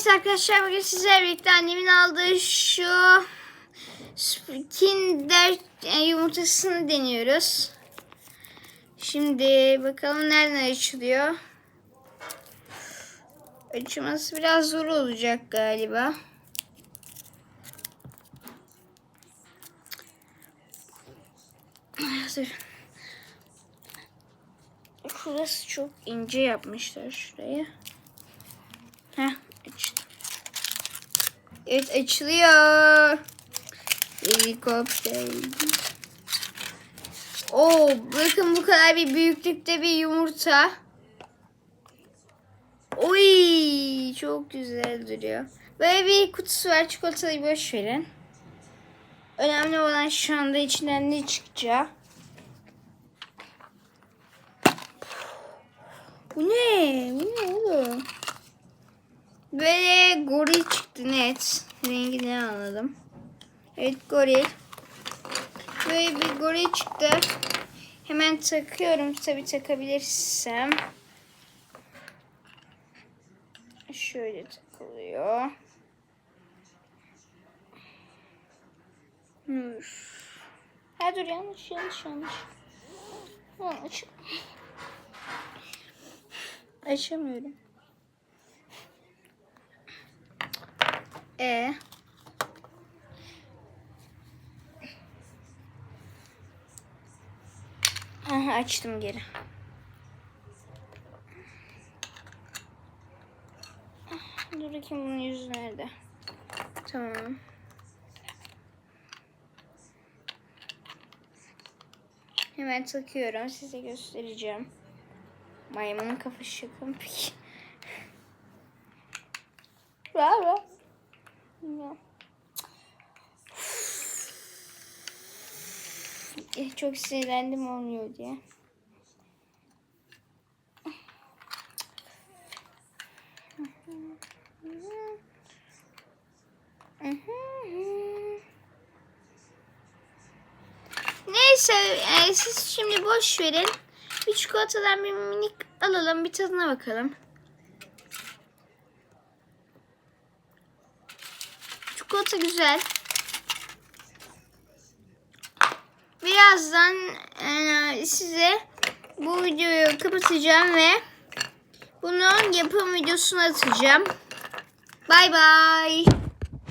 Evet arkadaşlar bugün sizlerle birlikte annemin aldığı şu Kinder e, yumurtasını deniyoruz. Şimdi bakalım nereden açılıyor. Açılması biraz zor olacak galiba. Dur. Şurası çok ince yapmışlar şurayı. Heh. Evet açılıyor. Helikopter. Oo bakın bu kadar bir büyüklükte bir yumurta. Oy çok güzel duruyor. Böyle bir kutusu var çikolatayı boş verin. Önemli olan şu anda içinden ne çıkacağı. Bu ne? Bu ne oğlum? Böyle goril net. Rengini anladım. Evet goril. Böyle bir goril çıktı. Hemen takıyorum. Tabi takabilirsem. Şöyle takılıyor. Dur. Ha dur yanlış yanlış yanlış. Yanlış. Açamıyorum. E. Aha, açtım geri. Dur bakayım bunun yüzü nerede? Tamam. Hemen takıyorum. Size göstereceğim. Maymunun kafası şaka peki? Bravo. Ya. Eh, Çok sinirlendim olmuyor diye. Neyse e, siz şimdi boş verin. Bir çikolatadan bir minik alalım bir tadına bakalım. Çikolata güzel. Birazdan e, size bu videoyu kapatacağım ve bunun yapım videosunu atacağım. Bay bay.